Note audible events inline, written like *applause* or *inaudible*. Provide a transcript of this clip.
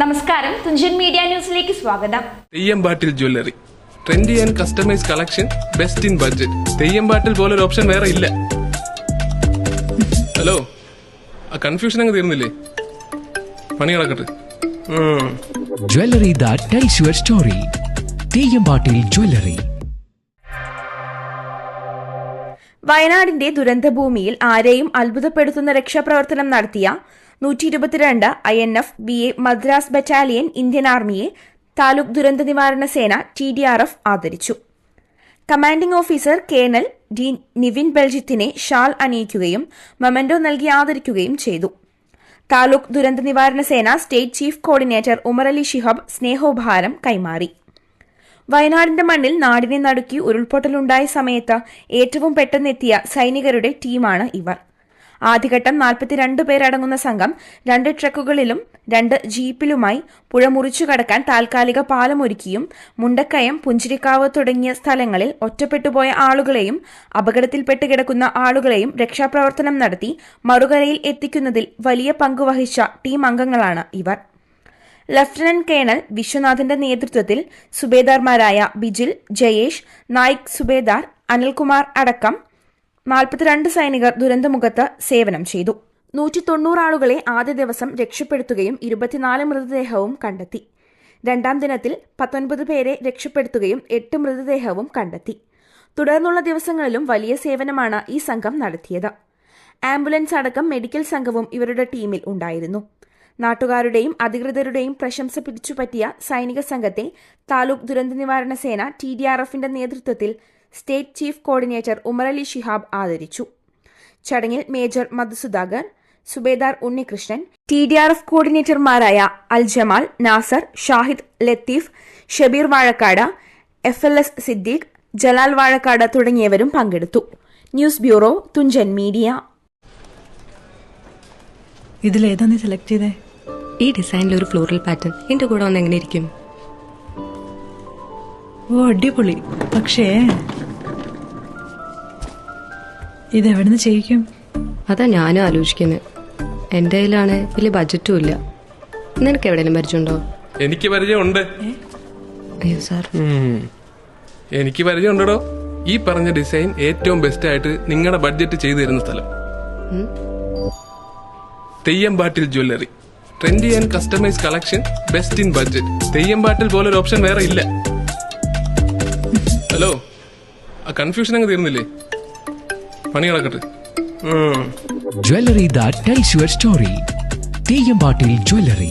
നമസ്കാരം. തുഞ്ചൻ മീഡിയ ന്യൂസിലേക്ക് സ്വാഗതം. Theyyampattil jewellery. Trendy and customise collection best in budget Theyyampattil പോലൊരു ഓപ്ഷൻ വേറെ ഇല്ല. ഹലോ ആ കൺഫ്യൂഷൻ അങ്ങ് തീർന്നില്ലേ? പണി കിടക്കട്ടെ jewellery that tells your story. Theyyampattil jewellery. വയനാടിന്റെ ദുരന്തഭൂമിയിൽ ആരെയും അത്ഭുതപ്പെടുത്തുന്ന രക്ഷാപ്രവർത്തനം നടത്തിയ നൂറ്റി ഇരുപത്തിരണ്ട് I N F B A Madras battalion Indian ആർമിയെ taluk ദുരന്ത നിവാരണ സേന ടി ഡി ആർ എഫ് ആദരിച്ചു. Commanding officer colonel D Nivin ബൽജിത്തിനെ shawl അണിയിക്കുകയും മൊമെന്റോ നൽകി ആദരിക്കുകയും ചെയ്തു. താലൂക്ക് ദുരന്ത നിവാരണ സേന state chief coordinator Umarali Shihab സ്നേഹോപഹാരം കൈമാറി. വയനാടിന്റെ മണ്ണിൽ നാടിനെ നടുക്കി ഉരുൾപൊട്ടലുണ്ടായ സമയത്ത് ഏറ്റവും പെട്ടെന്നെത്തിയ സൈനികരുടെ ടീമാണ് ഇവർ. ആദ്യഘട്ടം നാൽപ്പത്തിരണ്ട് പേരടങ്ങുന്ന സംഘം രണ്ട് ട്രക്കുകളിലും രണ്ട് ജീപ്പിലുമായി പുഴ മുറിച്ചു കടക്കാൻ താൽക്കാലിക പാലമൊരുക്കിയും മുണ്ടക്കയം പുഞ്ചിരിക്കാവ് തുടങ്ങിയ സ്ഥലങ്ങളിൽ ഒറ്റപ്പെട്ടുപോയ ആളുകളെയും അപകടത്തിൽപ്പെട്ട് കിടക്കുന്ന ആളുകളെയും രക്ഷാപ്രവർത്തനം നടത്തി മറുകരയിൽ എത്തിക്കുന്നതിൽ വലിയ പങ്കുവഹിച്ച ടീം അംഗങ്ങളാണ് ഇവർ. ലഫ്റ്റനന്റ് കേണൽ വിശ്വനാഥന്റെ നേതൃത്വത്തിൽ സുബേദാർമാരായ ബിജിൽ ജയേഷ് നായിക് സുബേദാർ അനിൽകുമാർ അടക്കം നാൽപ്പത്തിരണ്ട് സൈനികർ ദുരന്തമുഖത്ത് സേവനം ചെയ്തു. നൂറ്റി തൊണ്ണൂറ് ആളുകളെ ആദ്യ ദിവസം രക്ഷപ്പെടുത്തുകയും ഇരുപത്തിനാല് മൃതദേഹവും കണ്ടെത്തി. രണ്ടാം ദിനത്തിൽ പത്തൊൻപത് പേരെ രക്ഷപ്പെടുത്തുകയും എട്ട് മൃതദേഹവും കണ്ടെത്തി. തുടർന്നുള്ള ദിവസങ്ങളിലും വലിയ സേവനമാണ് ഈ സംഘം നടത്തിയത്. ആംബുലൻസ് അടക്കം മെഡിക്കൽ സംഘവും ഇവരുടെ ടീമിൽ ഉണ്ടായിരുന്നു. നാട്ടുകാരുടെയും അധികൃതരുടെയും പ്രശംസ പിടിച്ചുപറ്റിയ സൈനിക സംഘത്തെ താലൂക്ക് ദുരന്ത നിവാരണ സേന ടി ഡി ആർ എഫിന്റെ നേതൃത്വത്തിൽ state chief coordinator Umarali Shihab ആദരിച്ചു. ചടങ്ങിൽ major Madhusudhakar Subedar Unnikrishnan T D R F കോർഡിനേറ്റർമാരായ Al Jamal Nasar Shahid Latheef Shabeer Vazhakkad F L S Siddique Jalal Vazhakkad തുടങ്ങിയവരും പങ്കെടുത്തു. News bureau Thunchan media. ഇതിലേതാ നീ select ചെയ്തേ? ഈ ഡിസൈനിൽ ഒരു ഫ്ലോറൽ പാറ്റേൺ. എന്റെ കൂടെ വന്ന് എങ്ങനെ ഇരിക്കും? ഓ അടിപൊളി. പക്ഷേ ഇതെവിടുന്ന് ചെയ്യിക്കും? അതാ ഞാനും ആലോചിക്കുന്നത് എന്റെ കയ്യിലാണ് വലിയ ബജറ്റും ഇല്ല. നിനക്ക് എവിടെയെങ്കിലും പരിചയമുണ്ടോ? എനിക്ക് പരിചയമുണ്ട്. അയ്യോ സാർ. എനിക്ക് പരിചയമുണ്ടോ ഈ പറഞ്ഞ ഡിസൈൻ ഏറ്റവും ബെസ്റ്റ് ആയിട്ട് നിങ്ങളുടെ ബഡ്ജറ്റ് ചെയ്തു തരുന്ന സ്ഥലം Theyyampattil jewellery. Trendy and customise collection best in budget Theyyampattil ഒരു ഓപ്ഷൻ വേറെ ഇല്ല. *laughs* ഹലോ ആ കൺഫ്യൂഷൻ അങ്ങ് തീർന്നില്ലേ? പണി കിടക്കട്ടെ. Jewelry that tells your story. Theyyampattil jewellery